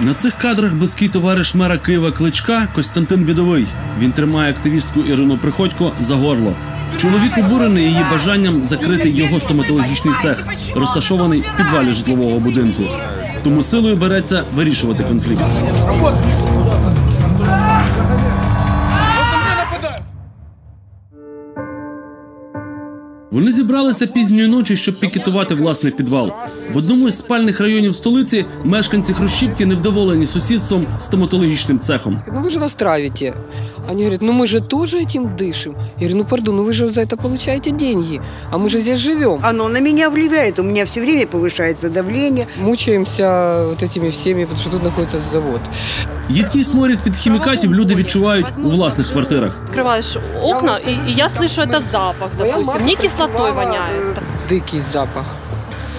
На цих кадрах близький товариш мера Києва Кличка Костянтин Бідовий. Він тримає активістку Ірину Приходько за горло. Чоловік обурений її бажанням закрити його стоматологічний цех, розташований в підвалі житлового будинку. Тому силою береться вирішувати конфлікт. Вони зібралися пізньої ночі, щоб пікетувати власний підвал. В одному із спальних районів столиці мешканці Хрущівки невдоволені сусідством стоматологічним цехом. Ну ви ж нас травите. Они говорят, ну мы же тоже этим дышим. Я говорю, ну пардон, ну вы же за это получаете деньги, а мы же здесь живем. Оно на меня влияет, у меня все время повышается давление. Мучаемся вот этими всеми, потому что тут находится завод. Їдкий сморід від хімікатів люди відчувають у власних квартирах. Открываешь окна, и, и я слышу этот запах, допустим. Мне кислотой воняет. Дикий запах.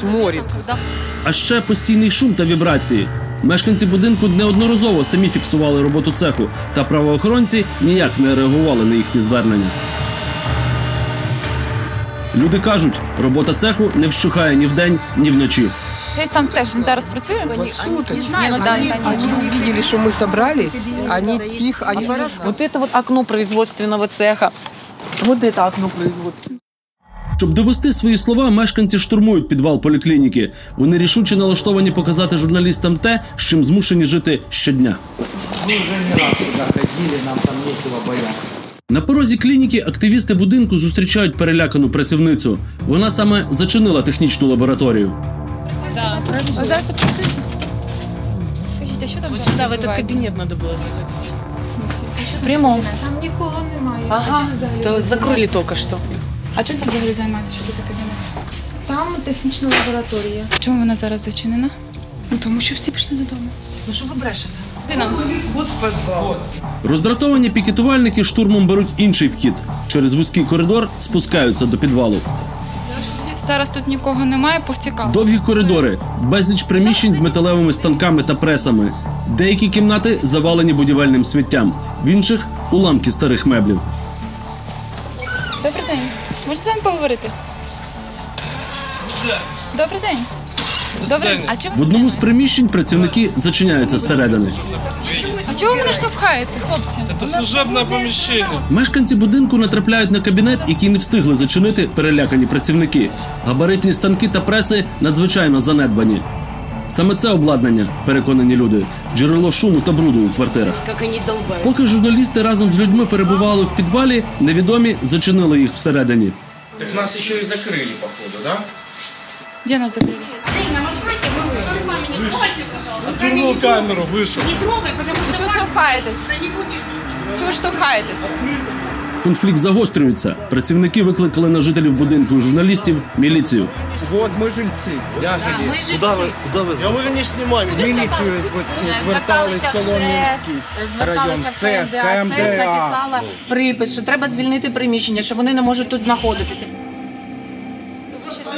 Сморит. Да. А ще постійний шум та вібрації. Мешканці будинку неодноразово самі фіксували роботу цеху, та правоохоронці ніяк не реагували на їхні звернення. Люди кажуть, робота цеху не вщухає ні вдень, ні вночі. Цей сам цех він зараз працює? Суточно. Не, ну да, Они, они увидели, что мы собрались, они тихо, они Вот это вот окно производственного цеха. Вот это окно производственного. Щоб довести свої слова, мешканці штурмують підвал поліклініки. Вони рішуче налаштовані показати журналістам те, з чим змушені жити щодня. На порозі клініки активісти будинку зустрічають перелякану працівницю. Вона саме зачинила технічну лабораторію. Ви зараз тут працюєте? Скажіть, а що там Вот зараз сюда, в этот відбувається? кабинет надо было заходить. В прямом. Там никого немає. Ага, то закрыли только что. А чим там взагалі займаєтеся? Що це за кабінет? Там технічна лабораторія. Чому вона зараз зачинена? Ну тому що всі пішли додому. Ну що ви брешете? Ти нам. Роздратовані пікетувальники штурмом беруть інший вхід. Через вузький коридор спускаються до підвалу. Зараз тут нікого немає, повтікав. Довгі коридори, безліч приміщень з металевими станками та пресами. Деякі кімнати завалені будівельним сміттям, в інших уламки старих меблів. Можете з вами поговорити? Добрий день. Добрий день. А чого В одному з приміщень працівники зачиняються зсередини. А чого ви мене штовхаєте, хлопці? Мешканці будинку натрапляють на кабінет, який не встигли зачинити перелякані працівники. Габаритні станки та преси надзвичайно занедбані. Саме це обладнання, переконані люди, джерело шуму та бруду у квартирах. Поки журналісти разом з людьми перебували в підвалі, невідомі зачинили їх всередині. Так нас еще и закрыли, походу, да? Де нас закрили? Отвернул камеру, вышел. Ви чого штовхаєтесь? Чого ви штовхаєтесь? Конфлікт загострюється. Працівники викликали на жителів будинку і журналістів міліцію. Вот мы жильцы, я же Куда вы, куда вы? Я говорю, не снимай. В міліцію звертались Солом'янський район, СЕС, КМДА. написала припис, що треба звільнити приміщення, що вони не можуть тут знаходитися.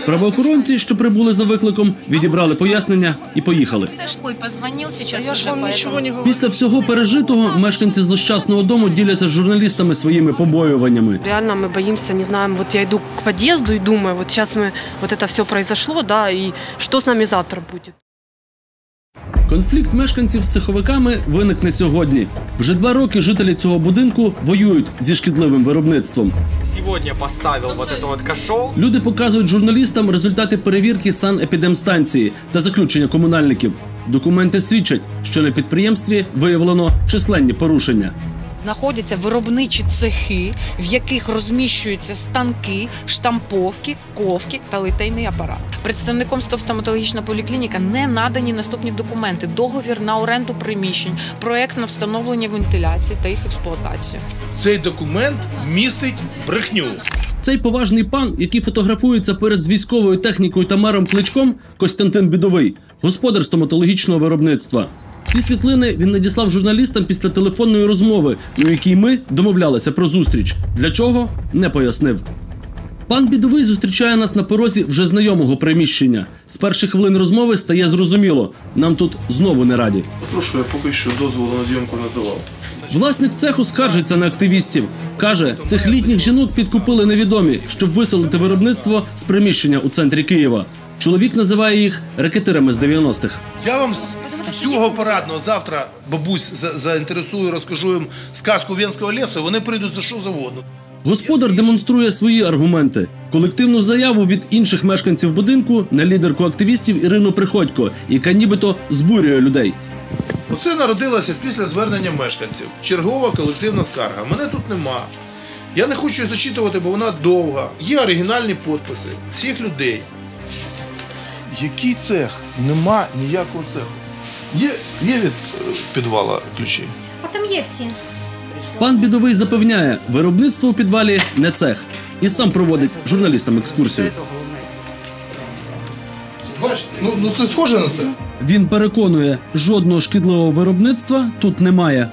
Правоохоронці, що прибули за викликом, відібрали пояснення і поїхали. Ой, позвонив зараз Я ж вам ничего не говорю. Після всього пережитого мешканці злощасного дому діляться з журналістами своїми побоюваннями. Реально мы боимся, не знаем, вот я иду к подъезду и думаю, вот сейчас мы, вот это все произошло, да, и что с нами завтра будет. Конфлікт мешканців з цеховиками виникне сьогодні. Вже два роки жителі цього будинку воюють зі шкідливим виробництвом. Сьогодні поставив вот это вот кашол. Люди показують журналістам результати перевірки санепідемстанції та заключення комунальників. Документи свідчать, що на підприємстві виявлено численні порушення. Знаходяться виробничі цехи, в яких розміщуються станки, штамповки, ковки та литейний апарат. Представником стоматологічна поліклініка не надані наступні документи: договір на оренду приміщень, проект на встановлення вентиляції та їх експлуатацію. Цей документ містить брехню. Цей поважний пан, який фотографується перед з військовою технікою та мером кличком, Костянтин Бідовий, господар стоматологічного виробництва. Ці світлини він надіслав журналістам після телефонної розмови, у якій ми домовлялися про зустріч. Для чого не пояснив. Пан Бідовий зустрічає нас на порозі вже знайомого приміщення. З перших хвилин розмови стає зрозуміло, нам тут знову не раді. Прошу, я поки що дозволу на зйомку не давав. Власник цеху скаржиться на активістів. Каже, цих літніх жінок підкупили невідомі, щоб виселити виробництво з приміщення у центрі Києва. Чоловік називає їх рекетирами з 90-х. Я вам з цього парадного завтра бабусь за- заінтересую, розкажу їм сказку Венського лісу, вони прийдуть за що завгодно. Господар демонструє свої аргументи: колективну заяву від інших мешканців будинку на лідерку активістів Ірину Приходько, яка нібито збурює людей. Оце народилося після звернення мешканців. Чергова колективна скарга. Мене тут нема. Я не хочу її зачитувати, бо вона довга. Є оригінальні підписи всіх людей. Який цех? Нема ніякого цеху. Є, є від е, підвала ключі. А там є всі. Пан бідовий запевняє, виробництво у підвалі не цех, і сам проводить журналістам екскурсію. Ну, ну це схоже на це. Він переконує, жодного шкідливого виробництва тут немає.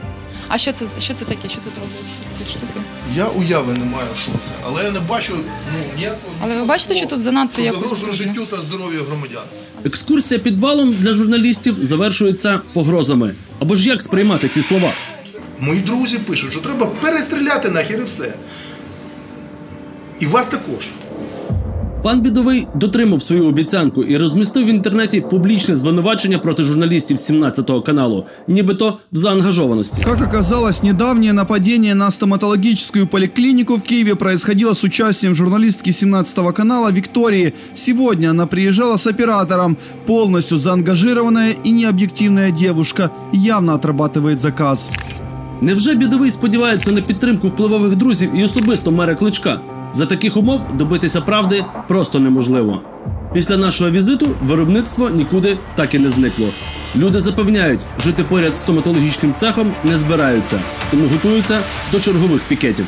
А що це, що це таке? Що тут роблять ці штуки? Я уяви не маю, що це, але я не бачу ну, ніякого. Але ви бачите, що тут занадто що якось загрожує брудно? життю та здоров'ю громадян. Екскурсія підвалом для журналістів завершується погрозами. Або ж як сприймати ці слова? Мої друзі пишуть, що треба перестріляти нахер і все. І вас також. Пан бідовий дотримав свою обіцянку і розмістив в інтернеті публічне звинувачення проти журналістів 17-го каналу, нібито в заангажованості. Как оказалось, недавнее нападение на стоматологическую поликлинику в Киеве происходило с участием журналистки 17 канала Виктории. Сегодня она приезжала с оператором. Полностью заангажированная и необъективная девушка явно отрабатывает заказ. Невже бідовий сподівається на підтримку впливових друзів і особисто мера кличка? За таких умов добитися правди просто неможливо. Після нашого візиту виробництво нікуди так і не зникло. Люди запевняють, жити поряд з стоматологічним цехом не збираються, тому готуються до чергових пікетів.